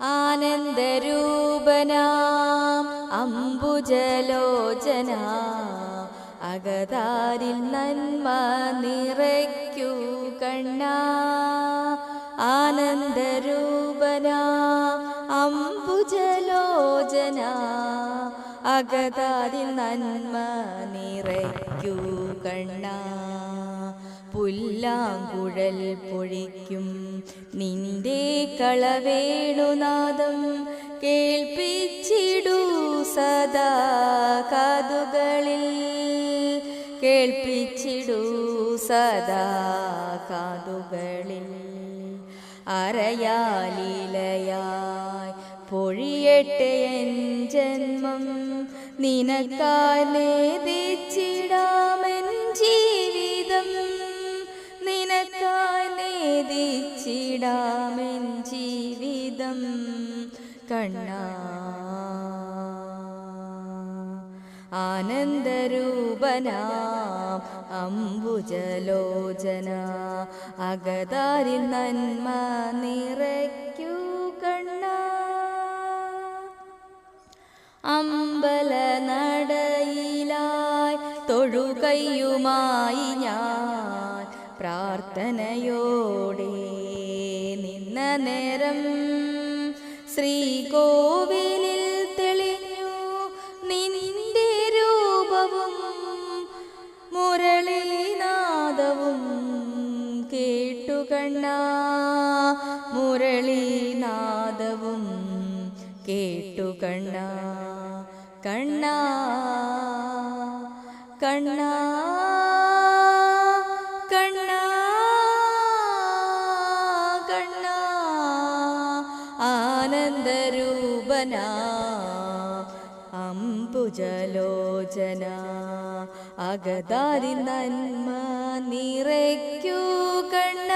ആനന്ദരൂപനാം അംബുജലോചന അകതാരിൽ നന്മ നിറയ്ക്കൂ കണ്ണ. ആനന്ദരൂപനാം അംബുജലോചന അകതാരിൽ നന്മ നിറയ്ക്കൂ കണ്ണ. പുല്ലാങ്കുഴൽ പൊഴിക്കും. നിന്റെ കളവേണുനാദം കേൾപ്പിച്ചിടൂ സദാ കാതുകളിൽ. കേൾപ്പിച്ചിടൂ സദാ കാതുകളിൽ. അറയാലിലയായി പൊഴിയട്ടെ എൻ ജന്മം. നിനക്കായി നേദിച്ചിടാമെൻ ജീവിതം കണ്ണ. ആനന്ദരൂപന അംബുജലോചന അകതാരിൽ നന്മ നിറയ്ക്കൂ കണ്ണ. അമ്പല നടയിലായി തൊഴുകയുമായി ഞാൻ പ്രാർത്ഥനയോടെ നേരം ശ്രീകോവിലിൽ തെളിഞ്ഞു നിന്റെ രൂപവും മുരളീനാദവും കേട്ടുകണ്ണ മുരളീനാദവും കേട്ടുകണ്ണ കണ്ണ കണ്ണ. ആനന്ദരൂപന അംബുജലോചന. അകതാരി നന്മ നിറയ്ക്കൂ കണ്ണ.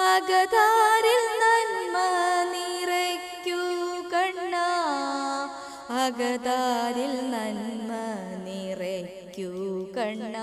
അകതാരിൽ നന്മ നിറയ്ക്കൂ കണ്ണ. അകതാരിൽ നന്മ നിറയ്ക്കൂ കണ്ണ.